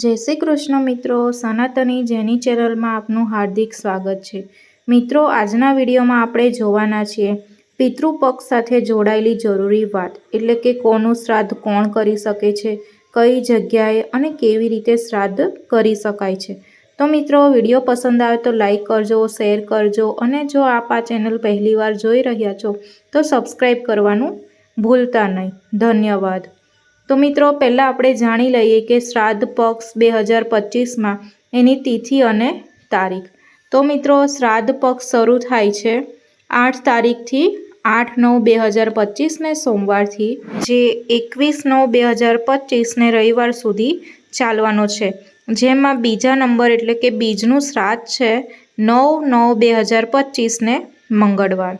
જય શ્રી કૃષ્ણ મિત્રો, સનાતની જેની ચેનલમાં આપનું હાર્દિક સ્વાગત છે. મિત્રો, આજના વિડીયોમાં આપણે જોવાના છીએ પિતૃપક્ષ સાથે જોડાયેલી જરૂરી વાત, એટલે કે કોનું શ્રાદ્ધ કોણ કરી શકે છે, કઈ જગ્યાએ અને કેવી રીતે શ્રાદ્ધ કરી શકાય છે. તો મિત્રો, વીડિયો પસંદ આવે તો લાઈક કરજો, શેર કરજો અને જો આપ આ ચેનલ પહેલીવાર જોઈ રહ્યા છો, તો સબસ્ક્રાઈબ કરવાનું ભૂલતા નહીં. ધન્યવાદ. તો મિત્રો, પહેલાં આપણે જાણી લઈએ કે શ્રાદ્ધ પક્ષ બે હજાર પચીસમાં એની તિથિ અને તારીખ. તો મિત્રો, શ્રાદ્ધ પક્ષ શરૂ થાય છે આઠ તારીખથી આઠ નવ બે હજાર પચીસને સોમવારથી, જે એકવીસ નવ બે હજાર પચીસને રવિવાર સુધી ચાલવાનો છે. જેમાં બીજા નંબર એટલે કે બીજનું શ્રાદ્ધ છે નવ નવ બે હજાર પચીસને મંગળવાર.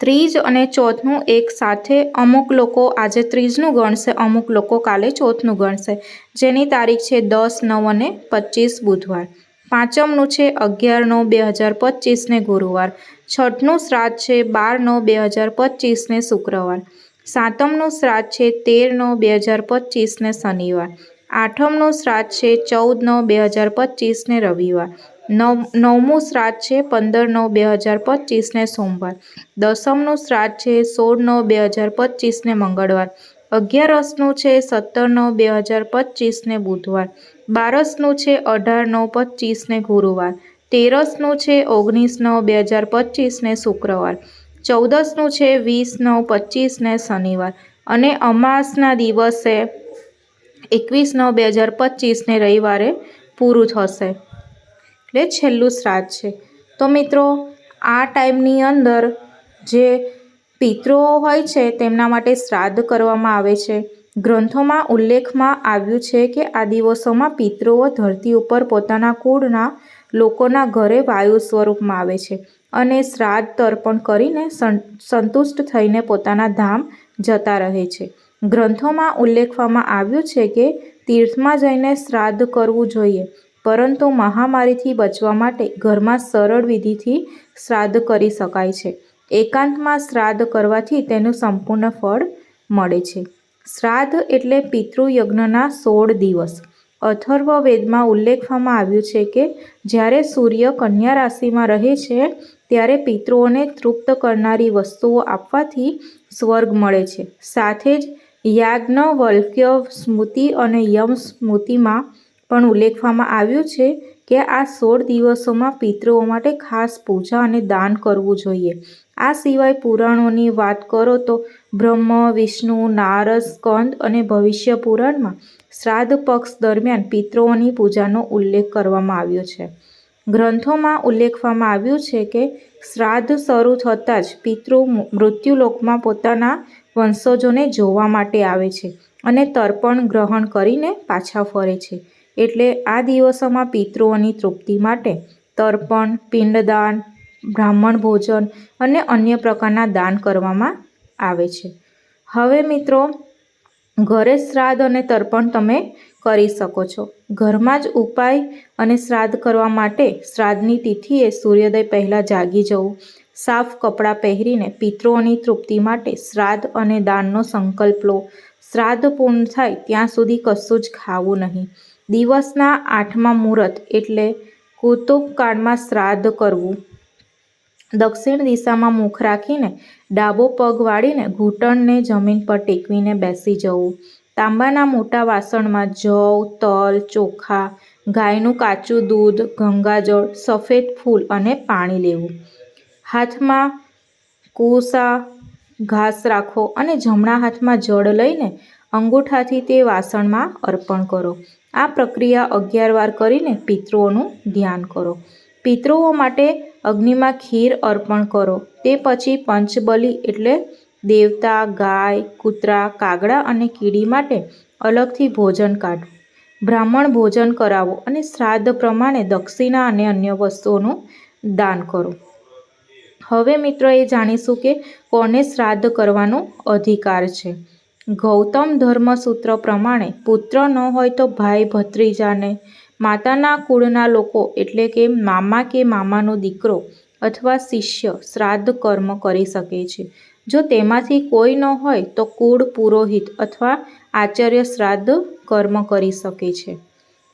ત્રીજ અને ચોથનું એક સાથે અમુક લોકો આજે ત્રીજનું ગણશે, અમુક લોકો કાલે ચોથનું ગણશે. જેની તારીખ છે દસ, નવ અને પચીસ બુધવાર. પાંચમનું છે અગિયાર નવ બે હજાર પચીસને ગુરુવાર. છઠનું શ્રાદ્ધ છે બાર નવ બે હજાર પચીસને શુક્રવાર. સાતમનું શ્રાદ્ધ છે તેર નવ બે હજાર પચીસને શનિવાર. આઠમનું શ્રાદ્ધ છે ચૌદ નવ બે હજાર પચીસને રવિવાર. નવ, નવમું શ્રાદ્ધ છે પંદર નવ બે હજાર પચીસને સોમવાર. દસમનું શ્રાદ્ધ છે સોળ નવ બે હજાર પચીસને મંગળવાર. અગિયારસનું છે સત્તર નવ બે હજાર પચીસને બુધવાર. બારસનું છે અઢાર નવ પચીસને ગુરુવાર. તેરસનું છે ઓગણીસ નવ બે હજાર પચીસને શુક્રવાર. ચૌદસનું છે વીસ નવ પચીસને શનિવાર. અને અમાસના દિવસે એકવીસ નવ બે હજાર પચીસને રવિવારે પૂરું થશે. એટલે છેલ્લું શ્રાદ્ધ છે. તો મિત્રો, આ ટાઈમની અંદર જે પિતૃઓ હોય છે, તેમના માટે શ્રાદ્ધ કરવામાં આવે છે. ગ્રંથોમાં ઉલ્લેખમાં આવ્યું છે કે આ દિવસોમાં પિતૃઓ ધરતી ઉપર પોતાના કુળના લોકોના ઘરે વાયુ સ્વરૂપમાં આવે છે અને શ્રાદ્ધ તર્પણ કરીને સંતુષ્ટ થઈને પોતાના ધામ જતા રહે છે. ગ્રંથોમાં ઉલ્લેખવામાં આવ્યું છે કે તીર્થમાં જઈને શ્રાદ્ધ કરવું જોઈએ. પરંતુ મહામારીથી બચવા માટે ઘરમાં સરળ વિધિથી શ્રાદ્ધ કરી શકાય છે. એકાંતમાં શ્રાદ્ધ કરવાથી તેનું સંપૂર્ણ ફળ મળે છે. શ્રાદ્ધ એટલે પિતૃયજ્ઞના સોળ દિવસ. અથર્વ વેદમાં ઉલ્લેખવામાં આવ્યું છે કે, જ્યારે સૂર્ય કન્યા રાશિમાં રહે છે, ત્યારે પિતૃઓને તૃપ્ત કરનારી વસ્તુઓ આપવાથી સ્વર્ગ મળે છે. સાથે જ યાજ્ઞવલ્ક્ય સ્મૃતિ અને યમ સ્મૃતિમાં પણ ઉલ્લેખવામાં આવ્યું છે કે આ સોળ દિવસોમાં પિતૃઓ માટે ખાસ પૂજા અને દાન કરવું જોઈએ. આ સિવાય પુરાણોની વાત કરો તો બ્રહ્મ, વિષ્ણુ, નારદ, સ્કંદ અને ભવિષ્ય પુરાણમાં શ્રાદ્ધ પક્ષ દરમિયાન પિતૃઓની પૂજાનો ઉલ્લેખ કરવામાં આવ્યો છે. ગ્રંથોમાં ઉલ્લેખવામાં આવ્યું છે કે શ્રાદ્ધ શરૂ થતાં જ પિતૃ મૃત્યુલોકમાં પોતાના વંશજોને જોવા માટે આવે છે અને તર્પણ ગ્રહણ કરીને પાછા ફરે છે. એટલે આ દિવસોમાં પિતૃઓની તૃપ્તિ માટે તર્પણ, પિંડદાન, બ્રાહ્મણ ભોજન અને અન્ય પ્રકારના દાન કરવામાં આવે છે. હવે મિત્રો, ઘરે શ્રાદ્ધ અને તર્પણ તમે કરી શકો છો. ઘરમાં જ ઉપાય અને શ્રાદ્ધ કરવા માટે શ્રાદ્ધની તિથિએ સૂર્યોદય પહેલાં જાગી જવું. સાફ કપડાં પહેરીને પિતૃઓની તૃપ્તિ માટે શ્રાદ્ધ અને દાનનો સંકલ્પ લો. શ્રાદ્ધ પૂર્ણ થાય ત્યાં સુધી કશું જ ખાવું નહીં. દિવસના આઠમા મુહૂર્ત એટલે કુતુબકાળમાં શ્રાદ્ધ કરવું. દક્ષિણ દિશામાં મુખ રાખીને ડાબો પગ વાળીને ઘૂંટણને જમીન પર ટેકવીને બેસી જવું. તાંબાના મોટા વાસણમાં જવ, તલ, ચોખા, ગાયનું કાચું દૂધ, ગંગાજળ, સફેદ ફૂલ અને પાણી લેવું. હાથમાં કુસા, ઘાસ રાખો અને જમણા હાથમાં જળ લઈને અંગૂઠાથી તે વાસણમાં અર્પણ કરો. આ પ્રક્રિયા અગિયાર વાર કરીને પિતૃઓનું ધ્યાન કરો. પિતૃઓ માટે અગ્નિમાં ખીર અર્પણ કરો. તે પછી પંચબલી એટલે દેવતા, ગાય, કૂતરા, કાગડા અને કીડી માટે અલગથી ભોજન કાઢો બ્રાહ્મણ ભોજન કરાવો અને શ્રાદ્ધ પ્રમાણે દક્ષિણા અને અન્ય વસ્તુઓનું દાન કરો. હવે મિત્રો એ જાણીશું કે કોને શ્રાદ્ધ કરવાનો અધિકાર છે. ગૌતમ ધર્મસૂત્ર પ્રમાણે પુત્ર ન હોય તો ભાઈ ભત્રીજાને, માતાના કુળના લોકો એટલે કે મામા કે મામાનો દીકરો અથવા શિષ્ય શ્રાદ્ધ કર્મ કરી શકે છે. જો તેમાંથી કોઈ ન હોય તો કુળ પુરોહિત અથવા આચાર્ય શ્રાદ્ધ કર્મ કરી શકે છે.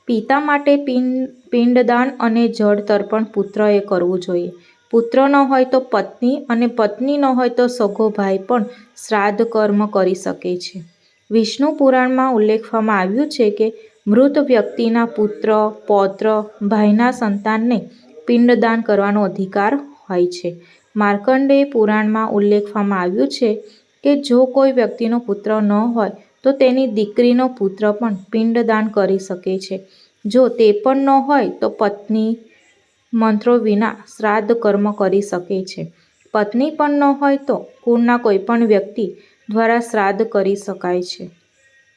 પિતા માટે પિંડ, પિંડદાન અને જળ તર્પણ પુત્રએ કરવું જોઈએ. પુત્ર ન હોય તો પત્ની અને પત્ની ન હોય તો સગો ભાઈ પણ શ્રાદ્ધ કર્મ કરી શકે છે. વિષ્ણુ પુરાણમાં ઉલ્લેખવામાં આવ્યું છે કે મૃત વ્યક્તિના પુત્ર, પૌત્ર, ભાઈના સંતાનને પિંડદાન કરવાનો અધિકાર હોય છે. માર્કંડેય પુરાણમાં ઉલ્લેખવામાં આવ્યું છે કે જો કોઈ વ્યક્તિનો પુત્ર ન હોય તો તેની દીકરીનો પુત્ર પણ પિંડદાન કરી શકે છે. જો તે પણ ન હોય તો પત્ની મંત્રો વિના શ્રાદ્ધ કર્મ કરી શકે છે. પત્ની પણ ન હોય તો કુળના કોઈપણ વ્યક્તિ દ્વારા શ્રાદ્ધ કરી શકાય છે.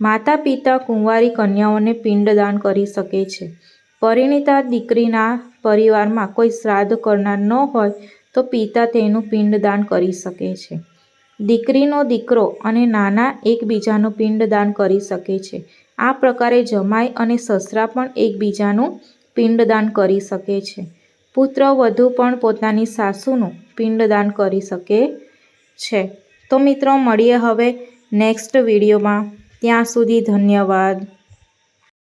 માતા પિતા કુંવારી કન્યાઓને પિંડદાન કરી શકે છે. પરિણીતા દીકરીના પરિવારમાં કોઈ શ્રાદ્ધ કરનાર ન હોય તો પિતા તેનું પિંડદાન કરી શકે છે. દીકરીનો દીકરો અને નાના એકબીજાનું પિંડદાન કરી શકે છે. આ પ્રકારે જમાઈ અને સસરા પણ એકબીજાનું પિંડદાન કરી શકે છે. પુત્ર વધુ પણ પોતાની સાસુનું પિંડદાન કરી શકે છે. તો મિત્રો, મળીએ હવે નેક્સ્ટ વિડીયોમાં. ત્યાં સુધી ધન્યવાદ.